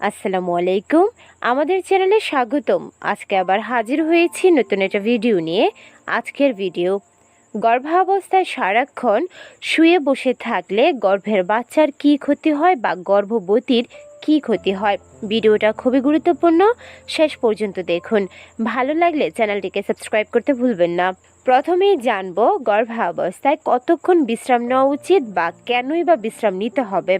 আসসালামু আলাইকুম। আমাদের চ্যানেলে স্বাগতম। আজকে আবার হাজির হয়েছি নতুন একটা ভিডিও নিয়ে। আজকের ভিডিও, গর্ভাবস্থায় সারাক্ষণ শুয়ে বসে থাকলে গর্ভের বাচ্চার কি ক্ষতি হয় বা গর্ভবতীর কি ক্ষতি হয়? ভিডিওটা খুবই গুরুত্বপূর্ণ। শেষ পর্যন্ত দেখুন। ভালো লাগলে চ্যানেলটিকে সাবস্ক্রাইব করতে ভুলবেন না। প্রথমেই জানব গর্ভাবস্থায় কতক্ষণ বিশ্রাম নেওয়া উচিত বা কেনই বা বিশ্রাম নিতে হবে।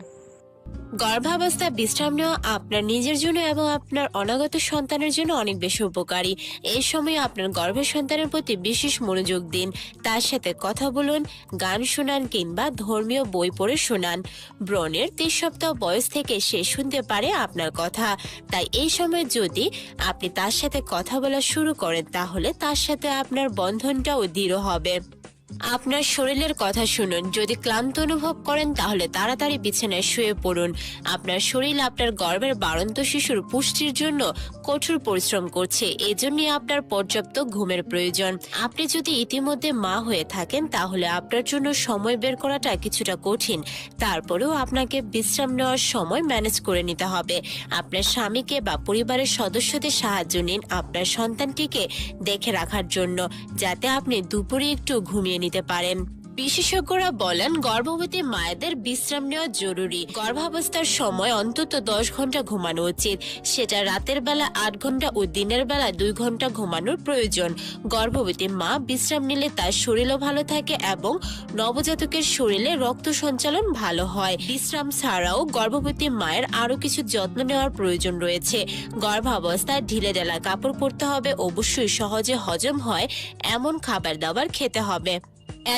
গর্ভাবস্থায় বিশ্রাম নেওয়া আপনার নিজের জন্য এবং আপনার অনাগত সন্তানের জন্য অনেক বেশি উপকারী। এই সময় আপনার গর্ভের সন্তানের প্রতি বিশেষ মনোযোগ দিন। তার সাথে কথা বলুন, গান শোনান কিংবা ধর্মীয় বই পড়ে শোনান। ব্রণের তিন সপ্তাহ বয়স থেকে সে শুনতে পারে আপনার কথা। তাই এই সময় যদি আপনি তার সাথে কথা বলা শুরু করেন, তাহলে তার সাথে আপনার বন্ধনটাও দৃঢ় হবে। আপনার শরীরের কথা শুনুন। যদি ক্লান্ত অনুভব করেন, তাহলে তাড়াতাড়ি বিছানায় শুয়ে পড়ুন। আপনার শরীর আপনার গর্ভের বাড়ন্ত শিশুর পুষ্টির জন্য কঠোর পরিশ্রম করছে। এজন্যই আপনার পর্যাপ্ত ঘুমের প্রয়োজন। আপনি যদি ইতিমধ্যে মা হয়ে থাকেন, তাহলে আপনার জন্য সময় বের করাটা কিছুটা কঠিন। তারপরেও আপনাকে বিশ্রাম নেওয়ার সময় ম্যানেজ করে নিতে হবে। আপনার স্বামীকে বা পরিবারের সদস্যদের সাহায্য নিন আপনার সন্তানটিকে দেখে রাখার জন্য, যাতে আপনি দুপুরে একটু ঘুমিয়ে নিতে পারেন। বিশেষজ্ঞরা বলেন, গর্ভবতী মায়েদের বিশ্রাম নেওয়া জরুরি। গর্ভাবস্থার সময় অন্তত দশ ঘণ্টা ঘুমানো উচিত। সেটা রাতের বেলা আট ঘণ্টা ও দিনের বেলা দুই ঘণ্টা ঘুমানোর প্রয়োজন। গর্ভবতী মা বিশ্রাম নিলে তার শরীরও ভালো থাকে এবং নবজাতকের শরীরে রক্ত সঞ্চালন ভালো হয়। বিশ্রাম ছাড়াও গর্ভবতী মায়ের আরও কিছু যত্ন নেওয়ার প্রয়োজন রয়েছে। গর্ভাবস্থায় ঢিলে ঢালা কাপড় পরতে হবে। অবশ্যই সহজে হজম হয়। এমন খাবার দাবার খেতে হবে।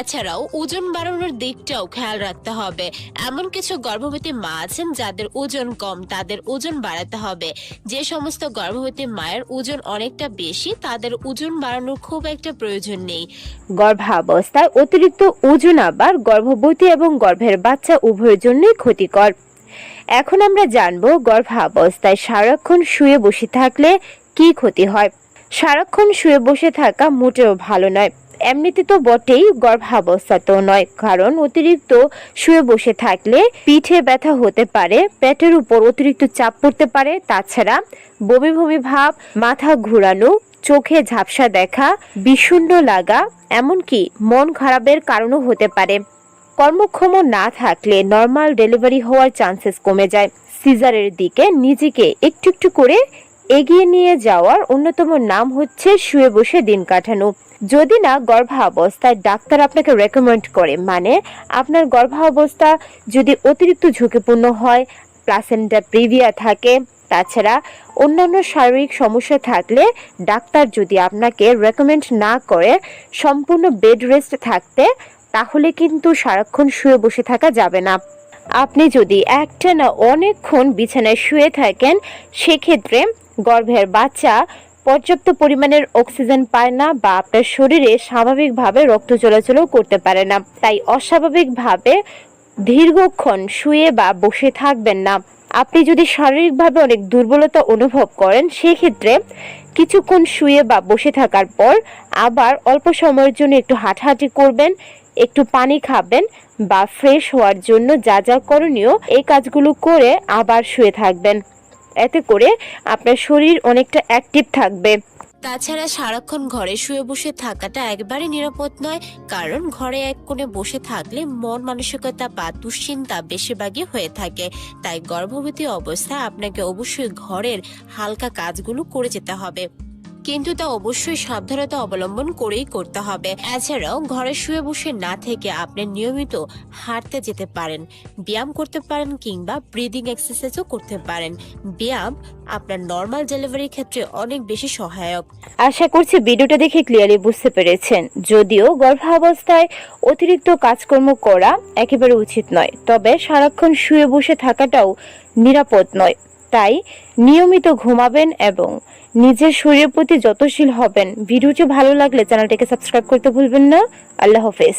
এছাড়াও ওজন বাড়ানোর দিকটাও খেয়াল রাখতে হবে। এমন কিছু গর্ভবতী মা আছেন যাদের ওজন কম, তাদের ওজন বাড়াতে হবে। যে সমস্ত গর্ভবতী মায়ের ওজন অনেকটা বেশি, তাদের ওজন বাড়ানোর খুব একটা প্রয়োজন নেই। গর্ভাবস্থায় অতিরিক্ত ওজন আবার গর্ভবতী এবং গর্ভের বাচ্চা উভয়ের জন্যই ক্ষতিকর। এখন আমরা জানব গর্ভাবস্থায় সারাক্ষণ শুয়ে বসে থাকলে কি ক্ষতি হয়। সারাক্ষণ শুয়ে বসে থাকা মোটেও ভালো নয়। এমনিতে তো বটেই গর্ভাবস্থাতেও নয়, কারণ অতিরিক্ত শুয়ে বসে থাকলে পিঠে ব্যথা হতে পারে, পেটের উপর অতিরিক্ত চাপ পড়তে পারে। তাছাড়া বমি বমি ভাব, মাথা ঘোরানো, চোখে ঝাপসা দেখা, বিষণ্ণ লাগা, এমনকি মন খারাপের কারণও হতে পারে। কর্মক্ষম না থাকলে নর্মাল ডেলিভারি হওয়ার চান্সেস কমে যায়। সিজারের দিকে নিজেকে একটু একটু করে এগিয়ে নিয়ে যাওয়ার অন্যতম নাম হচ্ছে শুয়ে বসে দিন কাটানো। যদি না গর্ভাবস্থায় ডাক্তার আপনাকে রেকমেন্ড করে মানে আপনার গর্ভাবস্থা যদি অতিরিক্ত ঝুঁকিপূর্ণ হয় প্লাসেন্টা প্রিভিয়া থাকে, তাছাড়া অন্যান্য শারীরিক সমস্যা থাকলে ডাক্তার যদি আপনাকে রেকমেন্ড না করে সম্পূর্ণ বেড রেস্ট থাকতে, তাহলে কিন্তু সারাক্ষণ শুয়ে বসে থাকা যাবে না। আপনি যদি একটা না অনেকক্ষণ বিছানায় শুয়ে থাকেন, সেক্ষেত্রে গর্ভের বাচ্চা পর্যাপ্ত পরিমাণের অক্সিজেন পায় না বা আপনার শরীরে স্বাভাবিকভাবে রক্ত চলাচলও করতে পারে না। তাই অস্বাভাবিকভাবে দীর্ঘক্ষণ শুয়ে বা বসে থাকবেন না। আপনি যদি শারীরিকভাবে অনেক দুর্বলতা অনুভব করেন, সেক্ষেত্রে কিছুক্ষণ শুয়ে বা বসে থাকার পর আবার অল্প সময়ের জন্য একটু হাঁটাহাঁটি করবেন, একটু পানি খাবেন বা ফ্রেশ হওয়ার জন্য যা যা করণীয়, এই কাজগুলো করে আবার শুয়ে থাকবেন। এতে করে আপনার শরীর অনেকটা অ্যাক্টিভ থাকবে। তাছাড়া সারাক্ষণ ঘরে শুয়ে বসে থাকাটা একবারে নিরাপদ নয়, কারণ ঘরে এক কোণে বসে থাকলে মন মানসিকতা বা দুশ্চিন্তা বেশিরভাগই হয়ে থাকে। তাই গর্ভবতী অবস্থায় আপনাকে অবশ্যই ঘরের হালকা কাজগুলো করে যেতে হবে। কিন্তু তা অবশ্যই সাবধানতা অবলম্বন করেই করতে হবে। এছাড়াও ঘরে শুয়ে বসে না থেকে আপনি নিয়মিত হাঁটতে যেতে পারেন, ব্যায়াম করতে পারেন কিংবা ব্রিদিং এক্সারসাইজও করতে পারেন। ব্যায়াম আপনার নর্মাল ডেলিভারির ক্ষেত্রে অনেক বেশি সহায়ক। আশা করছি ভিডিওটা দেখে ক্লিয়ারলি বুঝতে পেরেছেন। যদিও গর্ভাবস্থায় অতিরিক্ত কাজকর্ম করা একেবারে উচিত নয়, তবে সারাক্ষণ শুয়ে বসে থাকাটাও নিরাপদ নয়। তাই নিয়মিত ঘুমাবেন এবং নিজের শরীরের প্রতি যতশীল হবেন। ভিডিওটি ভালো লাগলে চ্যানেলটিকে সাবস্ক্রাইব করতে ভুলবেন না। আল্লাহ হাফেজ।